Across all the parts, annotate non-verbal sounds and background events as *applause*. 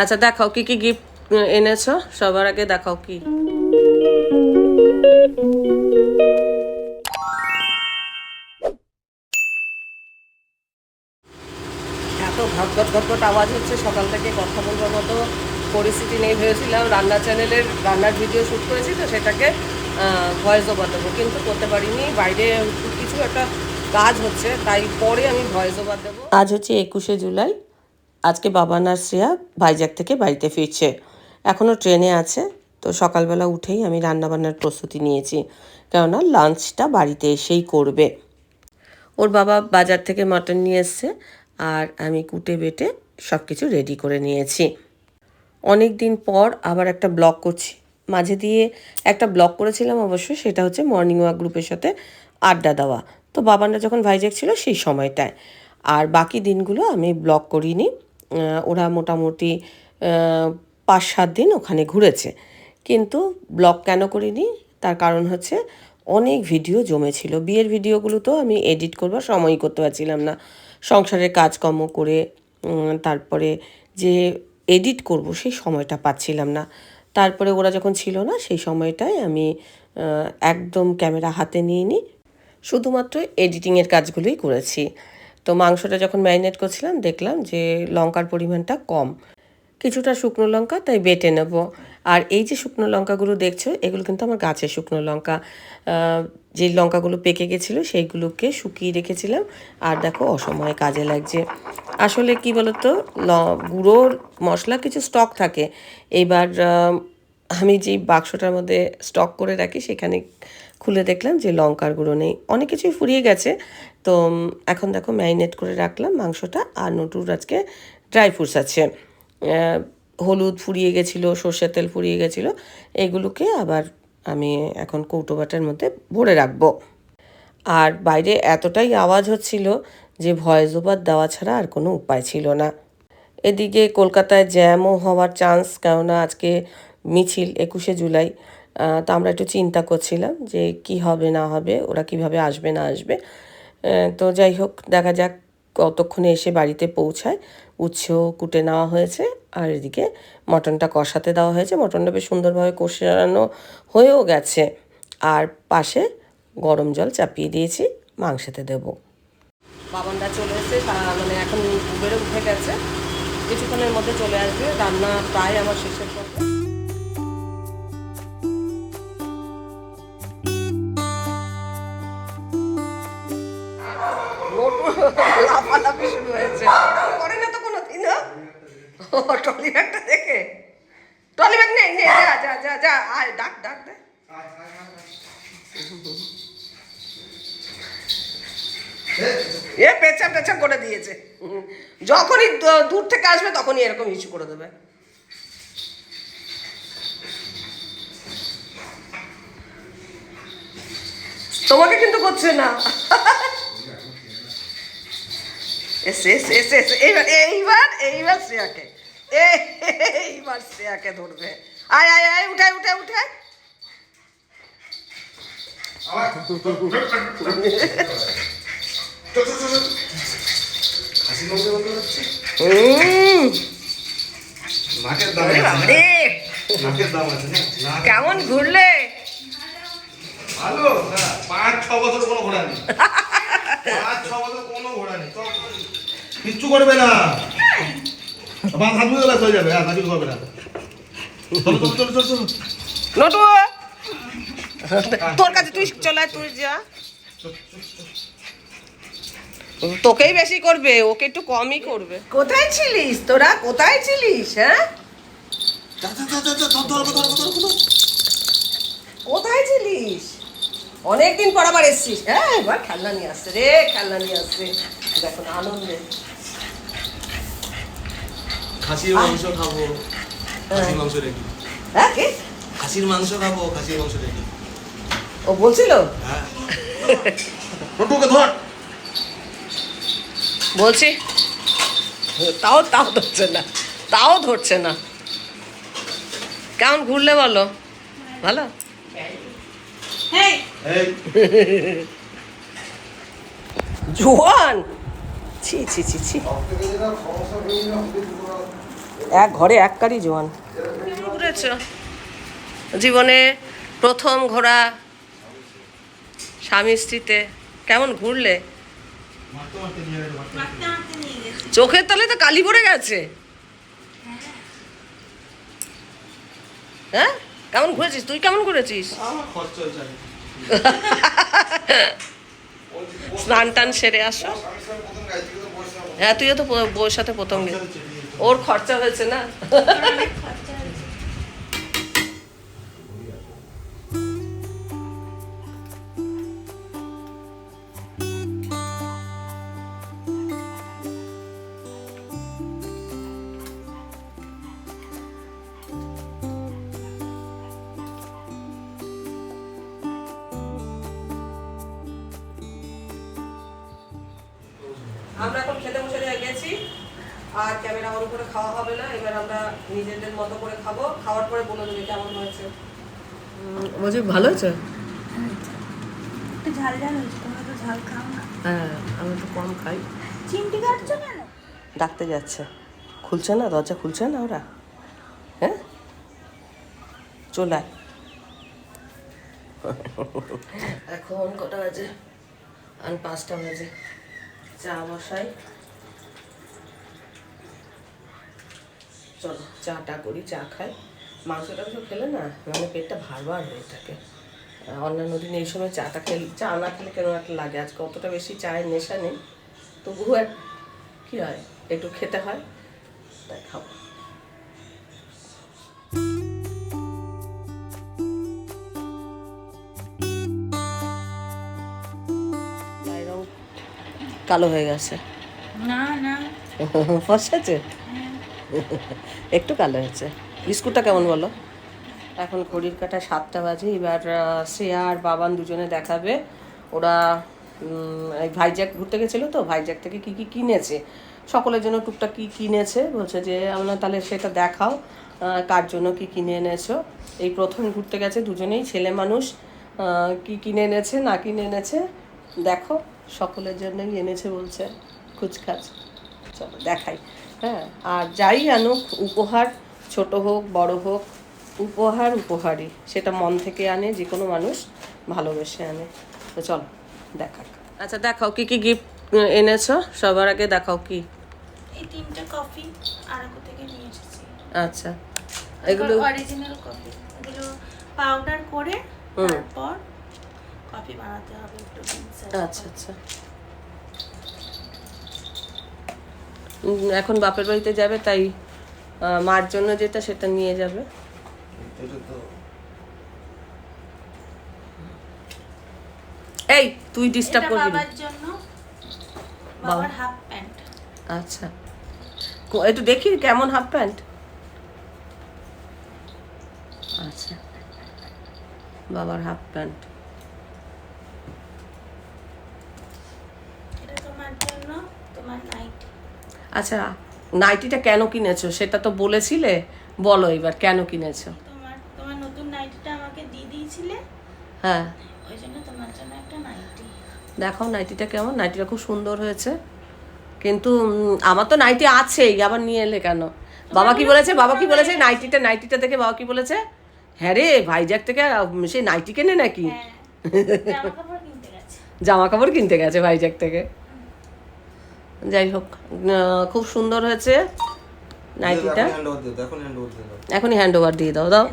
আচ্ছা দেখাও কি কি গিফট এনেছো? সবার আগে দেখাও কি? এত ঘট ঘট ঘট ঘট আওয়াজ হচ্ছে সকাল থেকে কথা বলবার মতো পরিস্থিতি নেই ভেবেছিলাম। রান্না চ্যানেলের রান্নার ভিডিও শ্যুট করেছি তো সেটাকে ভয়েস ওভার দেবো। কিন্তু করতে পারিনি। বাইরে কিছু একটা কাজ হচ্ছে তাই পরে আমি ভয়েস ওভার দেবো। আজ হচ্ছে একুশে জুলাই। আজকে বাবা না শ্রেয়া ভাইজ্যাক থেকে বাড়িতে ফিরছে। এখনও ট্রেনে আছে, তো সকালবেলা উঠেই আমি রান্নাবান্নার প্রস্তুতি নিয়েছি। কেননা লাঞ্চটা বাড়িতে এসেই করবে। ওর বাবা বাজার থেকে মাটন নিয়ে এসছে আর আমি কুটে বেটে সব কিছু রেডি করে নিয়েছি। অনেক দিন পর আবার একটা ব্লগ করছি। মাঝে দিয়ে একটা ব্লগ করেছিলাম অবশ্যই সেটা হচ্ছে মর্নিং ওয়াক গ্রুপের সাথে আড্ডা দেওয়া। তো বাবানরা যখন ভাইজ্যাক ছিল সেই সময়টায়। আর বাকি দিনগুলো আমি ব্লগ করিনি। ওরা মোটামুটি পাঁচ সাত দিন ওখানে ঘুরেছে। কিন্তু ব্লগ কেন করিনি? তার কারণ হচ্ছে অনেক ভিডিও জমেছিল। বিয়ের ভিডিওগুলো তো আমি এডিট করবার সময়ই করতে পারছিলাম না। সংসারের কাজকর্ম করে তারপরে যে এডিট করব সেই সময়টা পাচ্ছিলাম না। তারপরে ওরা যখন ছিল না, সেই সময়টায় আমি একদম ক্যামেরা হাতে নিয়ে নিই শুধুমাত্র এডিটিংয়ের কাজগুলোই করেছি। তো মাংসটা যখন ম্যারিনেট করছিলাম, দেখলাম যে লঙ্কার পরিমাণটা কম। কিছুটা শুকনো লঙ্কা, তাই বেটে নেব। আর এই যে শুকনো লঙ্কাগুলো দেখছ, এগুলো কিন্তু আমার গাছের শুকনো লঙ্কা। যে লঙ্কাগুলো পেকে গেছিল, সেইগুলোকে শুকিয়ে রেখেছিলাম। আর দেখো, অসময়ে কাজে লাগছে। আসলে কি বলতো, ল- গুঁড়োর মশলা কিছু স্টক থাকে। এইবার আমি যেই বাক্সটার মধ্যে স্টক করে রাখি, সেখানে খুলে দেখলাম যে লঙ্কার গুঁড়ো নেই। অনেক কিছুই ফুরিয়ে গেছে। তো এখন দেখো ম্যারিনেট করে রাখলাম মাংসটা আর নটুর আজকে ড্রাই ফ্রুটস আছে। হলুদ ফুরিয়ে গেছিল, সর্ষের তেল ফুরিয়ে গেছিল, এগুলোকে আবার আমি এখন কৌটো বাটার মধ্যে ভরে রাখব। আর বাইরে এতটাই আওয়াজ হচ্ছিল যে ভয়েস ওভার দেওয়া ছাড়া আর কোনো উপায় ছিল না। এদিকে কলকাতায় জ্যামও হওয়ার চান্স, কেননা আজকে মিছিল একুশে জুলাই। তা আমরা একটু চিন্তা করছিলাম যে কি হবে, না হবে, ওরা কীভাবে আসবে, না আসবে। তো যাই হোক, দেখা যাক কতক্ষণে এসে বাড়িতে পৌঁছায়। উচ্ছেও কুটে নেওয়া হয়েছে, আর এদিকে মটনটা কষাতে দেওয়া হয়েছে। মটনটা বেশ সুন্দরভাবে কষানো হয়েও গেছে। আর পাশে গরম জল চাপিয়ে দিয়েছি, মাংসেতে দেবো। বাবানটা চলে এসে মানে এখন উবেরে উঠে গেছে। কিছুক্ষণের মধ্যে চলে আসবে। রান্না প্রায় আমার শেষের পথে। লাফালাফি শুরু হয়েছে। করে না তো কোনো দিন ট্রলি ব্যাগটা দেখে। ট্রলি ব্যাগ নেই নেই যা যা যা যা, আয়, ডাক ডাক দে এ পেঁচা পেঁচা করে দিয়েছে। যখনই দূর থেকে আসবে তখনই এরকম ইস্যু করে দেবে। তোমাকে কিন্তু করছে না। এসে এসে এসে এসে এইবার এইবার এইবার শ্রেয়াকে এই- এইবার শ্রেয়াকে ধরবে আয় আয় আয় উঠায় উঠায় উঠায় কেমন ঘুরলে? ভালো পাঁচ ছ বছর কোনো ঘোড়া নেই *laughs* পাঁচ ছ বছর কোনো ঘোড়া নেই কিচ্ছু করবে না। আমার হাত মুখে হয়ে যাবে আর কিছু করবে না। চলো চলো চলো চলো চলো। নটু! তোর কাছে তুই চলে আয়, তুই যা। তোকেই বেশি করবে ওকে একটু কমই করবে। কোথায় ছিলিস তোরা? কোথায় ছিলিস হ্যাঁ? কোথায় ছিলিস? অনেকদিন পর আবার এসছিস। হ্যাঁ এবার খেলনা নিয়ে আসছে রে খেলনা নিয়ে আসছে। দেখো না আনন্দে। খাসির মাংস খাব। খাসির মাংস রেডি। হ্যাঁ কি? খাসির মাংস খাব খাসির মাংস রেডি। ও বলছিল? হ্যাঁ। টোটোকে ধর। বলছি? তাও তাও ধরছে না। তাও ধরছে না। কেমন ঘুরলে বলো? ভালো? এই জোয়ান *laughs* ছি ছি ছি ছি। এক ঘরে এক কারি জোয়ান। ঘুরেছ? জীবনে প্রথম ঘোরা স্বামী স্ত্রীতে কেমন ঘুরলে? চোখের তলে তো কালি পড়ে গেছে। হ্যাঁ? কেমন ঘুরেছিস তুই কেমন ঘুরেছিস। স্নান টান সেরে আসো। হ্যাঁ তুইও তো বউয়ের সাথে প্রথম ওর খরচা হয়েছে না আমরা এখন খেতে বসে গেছি। আর ক্যামেরা অন করে খাওয়া হবে না এবার আমরা নিজেদের মতো করে খাব। খাওয়ার পরে বলে দেবে কেমন হয়েছে। বলছি ভালো হয়েছে? ঝাল ঝাল হয়েছে তোমরা তো ঝাল খাও না। হ্যাঁ আমি তো কম খাই। চিমটি কাটছো কেন? ডাকতে যাচ্ছে। খুলছে না? দরজা খুলছে না ওরা? হ্যাঁ? চলে আয়। এখন কটা বাজে? আমি পাঁচটা বাজে। চা বসাই চলো, চাটা করি, চা খাই। মাংসটা তো খেলে না মানে পেটটা ভার ভার হয়ে থাকে। অন্যান্য দিন এই সময় চাটা খেলে, চা না খেলে কেন একটা লাগে? আজকে অতটা বেশি চায়ের নেশা নেই। তবুও এক, কী হয়? একটু খেতে হয়, তাই খাব। কালো হয়ে গেছে। না না। *laughs* ফসাচ্ছে একটু কালো হয়েছে। বিস্কুটটা কেমন বলো? এখন ঘড়ির কাটা সাতটা বাজে এবার শ্রেয়া আর বাবান দুজনে দেখাবে। ওরা এই ভাইজ্যাক ঘুরতে গেছিল তো ভাইজ্যাক থেকে কি কি কিনেছে? সকলের জন্য টুকটাক কি কিনেছে? বলছে যে আমরা তাহলে সেটা দেখাও কার জন্য কি কিনে এনেছো? এই প্রথম ঘুরতে গেছে দুজনেই ছেলে মানুষ কি কিনে এনেছে না কিনে এনেছে দেখো। সকলের জন্যই এনেছে বলছে কুচকাচ চলো দেখাই। হ্যাঁ আর যাই আনুক উপহার ছোট হোক বড় হোক উপহার উপহারই। সেটা মন থেকে আনে যে কোনো মানুষ ভালোবেসে আনে। তো চলো দেখাক। আচ্ছা দেখাও কি কি গিফট এনেছো? সবার আগে দেখাও কি? এই তিনটে কফি আরাকু থেকে নিয়ে এসেছি। আচ্ছা। এগুলো অরিজিনাল কফি এগুলো পাউডার করে। তারপর কফি বানাতে হবে একটু আচ্ছা আচ্ছা। এখন বাপের বাড়িতে যাবে তাই মার জন্য যেটা সেটা নিয়ে যাবে। এই তুই ডিস্টার্ব করবি বাবার জন্য বাবার হাফ প্যান্ট আচ্ছা। কো- একটু দেখি কেমন হাফ প্যান্ট আচ্ছা। বাবার হাফ প্যান্ট এটা তোমার জন্য তোমার নাইট আচ্ছা নাইটিটা কেন কিনেছো? সেটা তো বলেছিলে। বলো এবার কেন কিনেছো? তোমার তোমার নতুন নাইটিটা আমাকে দিয়ে দিয়েছিলে। হ্যাঁ। ওই জন্য তোমার জন্য একটা নাইটি। দেখাও নাইটিটা কেমন নাইটিটা খুব সুন্দর হয়েছে। কিন্তু আমার তো নাইটি আছেই আবার নিয়ে এলে কেন? বাবা কি বলেছে? বাবা কি বলেছে? নাইটিটা নাইটিটা দেখে বাবা কি বলেছে? হ্যাঁ রে ভাইজাক থেকে সেই নাইটি কেনে নাকি? হ্যাঁ। জামা কাপড় কিনতে গেছে। জামা কাপড় কিনতে গেছে ভাইজাক থেকে। যাই হোক খুব সুন্দর হয়েছে নাইটিটা। এখন হ্যান্ড ওভার দিয়ে দাও এখন হ্যান্ড ওভার দিয়ে দাও। এখনই হ্যান্ড ওভার দিয়ে দাও দাও।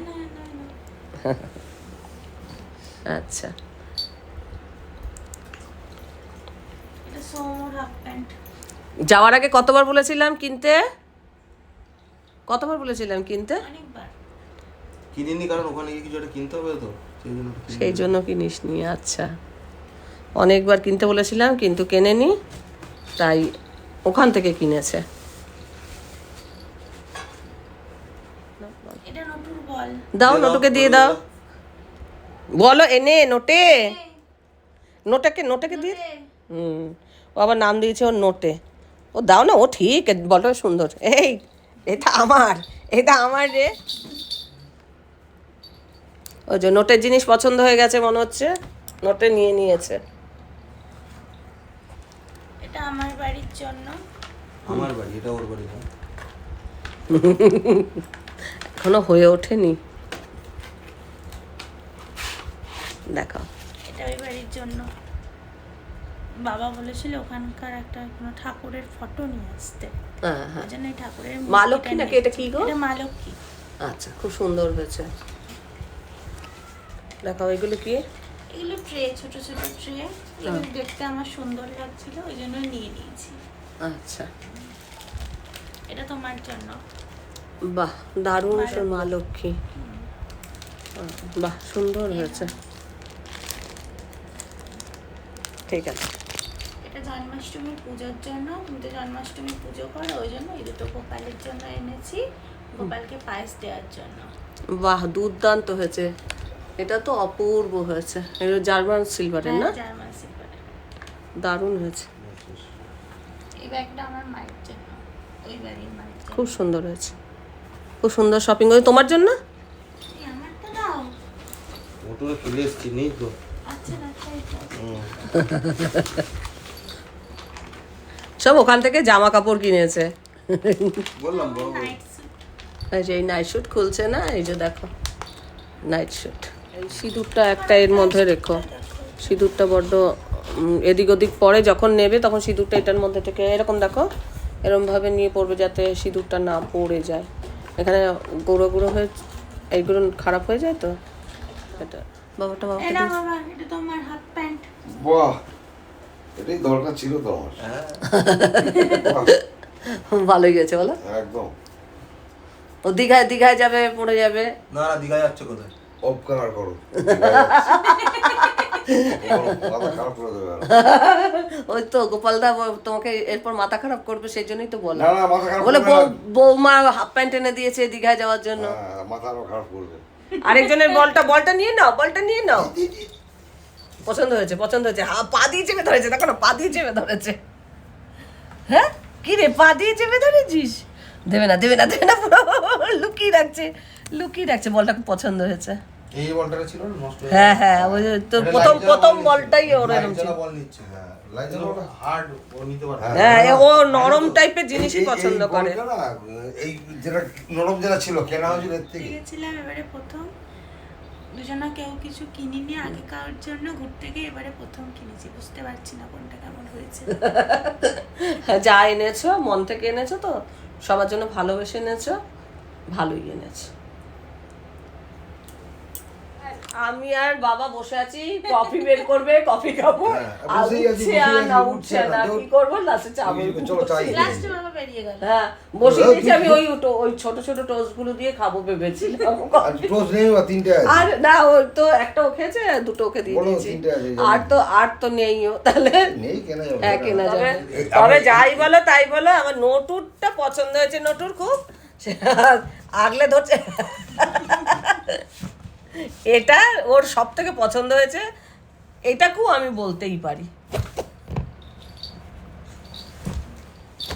আচ্ছা। যাওয়ার আগে কতবার বলেছিলাম কিনতে? কতবার বলেছিলাম কিনতে? অনেকবার। কিনিনি কারণ ওখানে গিয়ে কিছু একটা কিনতে হবে তো সেই জন্য কিনিনি। সেই জন্য কিনিস নি আচ্ছা। অনেকবার কিনতে বলেছিলাম কিন্তু কেনেনি তাই ওখান থেকে কিনেছে। দাও নোটুকে দিয়ে দাও। দাও। বলো এনে নোটে। নোটাকে নোটাকে দিয়ে হুম ও আবার নাম দিয়েছে ওর নোটে। ও দাও না ও ঠিক বলো সুন্দর। এই এটা আমার এটা আমার রে। ওই যে নোটের জিনিস পছন্দ হয়ে গেছে মনে হচ্ছে নোটে নিয়ে নিয়েছে এটা আমার বাড়ির জন্য। আমার বাড়ি এটা ওর বাড়ি না। এখনও হয়ে ওঠেনি। দেখো। এটা ওই বাড়ির জন্য। বাবা বলেছিল ওখানকার একটা কোনো ঠাকুরের ফটো নিয়ে আসতে। হ্যাঁ হ্যাঁ। ওই জন্য এই ঠাকুরের মা লক্ষ্মী নাকি? এটা কি গো? এটা মা লক্ষ্মী। আচ্ছা খুব সুন্দর হয়েছে। দেখো এগুলো কি? এগুলো ট্রে ছোট ছোট ট্রে। এগুলো দেখতে আমার সুন্দর লাগছিল ওই জন্য নিয়ে নিয়েছি। আচ্ছা। এটা তোমার জন্য। বাহ দারুণ মা মা লক্ষ্মী। বাহ সুন্দর হয়েছে। ঠিক আছে। এটা জন্মাষ্টমী পুজোর জন্য তুমি তো জন্মাষ্টমী পুজো করো ওই জন্য এই দুটো গোপালের জন্য এনেছি। গোপালকে পায়েস দেওয়ার জন্য। বাহ দুর্দান্ত হয়েছে। এটা তো অপূর্ব হয়েছে। এটা জার্মান সিলভারের না? হ্যাঁ, জার্মান সিলভারের দারুণ হয়েছে। এই ব্যাগটা আমার মায়ের জন্য। ওই বাড়ির মায়ের খুব সুন্দর হয়েছে। খুব সুন্দর শপিং করে তোমার জন্য? আমারটা দাও মোটরে চলে এসছি নেই তো। আচ্ছা আচ্ছা সব ওখান থেকে জামা কাপড় কিনেছে। বললাম বড় বড়। এই যে এই নাইট স্যুট খুলছে না? এই যে দেখো। নাইট স্যুট এই সিঁদুরটা একটা এর মধ্যে রেখো। সিঁদুরটা বড্ড এদিক ওদিক পরে যখন নেবে তখন সিঁদুরটা এটার মধ্যে থেকে এরকম দেখো এরকমভাবে নিয়ে পড়বে যাতে সিঁদুরটা না পড়ে যায়। এখানে গুঁড়ো গুঁড়ো হয়ে এইগুলো খারাপ হয়ে যায় তো? এটা বাবাটা এটা। বাবা এটা তোমার হাফ প্যান্ট বাহ এটাই দরকার ছিল তো আমার। বাহ, ভালোই গেছে বলো। একদম। ও দীঘায় দীঘায় যাবে পড়ে যাবে। না না দীঘা যাচ্ছে কোথায়? অপকার করো। করে। ওই তো গোপালদা তোমাকে এরপর মাথা খারাপ করবে সেই জন্যই তো বলা না না মাথা খারাপ বলে। বৌমা হাফ প্যান্ট এনে দিয়েছে দীঘায় যাওয়ার জন্য। হ্যাঁ, মাথা খারাপ করবে। আরেকজনের বলটা বলটা নিয়ে নাও বলটা নিয়ে নাও। পছন্দ হয়েছে পছন্দ হয়েছে। হা পা দিয়ে চেপে ধরেছে দেখো না পা দিয়ে চেপে ধরেছে। হ্যাঁ? কি রে পা দিয়ে চেপে ধরেছিস? দেবে না দেবে না দেবে না পুরো লুকিয়ে রাখছে লুকিয়ে রাখছে বলটা খুব পছন্দ হয়েছে। এই বলটা ছিল নষ্ট হয়ে হ্যাঁ হ্যাঁ ওই তো প্রথম প্রথম বলটাই। ওর এরকম ছিল। বল নিচ্ছে হ্যাঁ। হার্ড ও নিতে পারে। হ্যাঁ ও নরম টাইপের জিনিসই পছন্দ করে। এই যেটা নরম যেটা ছিল কেনা হয়েছিল এর থেকে। গেছিলাম এবারে প্রথম। দুজনা কেউ কিছু কিনিনি আগে কারোর জন্য ঘুরতে গিয়ে এবারে প্রথম কিনেছি। বুঝতে পারছি না কোনটা কেমন হয়েছে। হ্যাঁ, যা এনেছো মন থেকে এনেছো তো? সবার জন্য ভালোবেসে এনেছো ভালোই এনেছো। আমি আর বাবা বসে আছি কফি বের করবে কফি খাব। হ্যাঁ, আর উঠছে আর না উঠছে উঠছে না কি করব? লাস্টে চা বলব। চলো চাই লাস্টে বাবা বেরিয়ে গেল। হ্যাঁ বসে দিয়েছি আমি ওই ওই ছোট ছোট টোস্টগুলো দিয়ে খাব ভেবেছিলাম। আর টোস্ট নেই বা তিনটে আছে? আর না ও তো একটা ও খেয়েছে দুটো ওকে দিয়ে দিয়েছি। আর তো আর তো নেইও তাহলে নেই কেনা যাবে। হ্যাঁ কেনা যাবে। তবে যাই বলো তাই বলো আমার নটুরটা পছন্দ হয়েছে নটুর খুব। আগলে ধরছে। এটা ওর সব থেকে পছন্দ হয়েছে, এটাকেও আমি বলতেই পারি।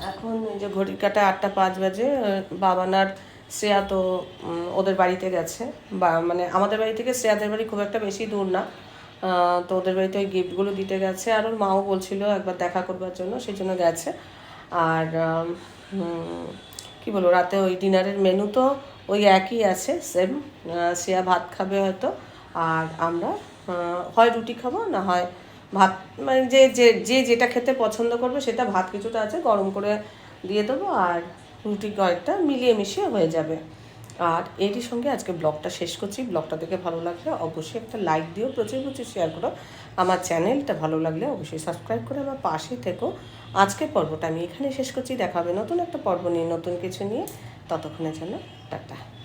এখন যে ঘড়ির কাটা আটটা পাঁচ বাজে বাবানার শ্রেয়া তো ওদের বাড়িতে গেছে। বা মানে আমাদের বাড়ি থেকে শ্রেয়াদের বাড়ি খুব একটা বেশি দূর না। তো ওদের বাড়িতে ওই গিফটগুলো দিতে গেছে আর ওর মাও বলছিল একবার দেখা করবার জন্য, সেই জন্য গেছে। আর কি বলব, রাতে ওই ডিনারের মেনু তো ওই একই আছে সেম শ্রেয়া ভাত খাবে হয়তো, আর আমরা হয় রুটি খাব, না হয় ভাত মানে যে যে যে যেটা খেতে পছন্দ করবে সেটা ভাত কিছুটা আছে, গরম করে দিয়ে দেবো, আর রুটি কয়েকটা মিলিয়ে মিশিয়ে হয়ে যাবে। আর এরই সঙ্গে আজকে ব্লগটা শেষ করছি। ব্লগটা দেখে ভালো লাগলে অবশ্যই একটা লাইক দিও, প্রচুর প্রচুর শেয়ার করো। আমার চ্যানেলটা ভালো লাগলে অবশ্যই সাবস্ক্রাইব করে আমার পাশে থেকো। আজকের পর্বটা আমি এখানে শেষ করছি। দেখা হবে নতুন একটা পর্ব নিয়ে, নতুন কিছু নিয়ে। ততক্ষণের জন্য 拜拜。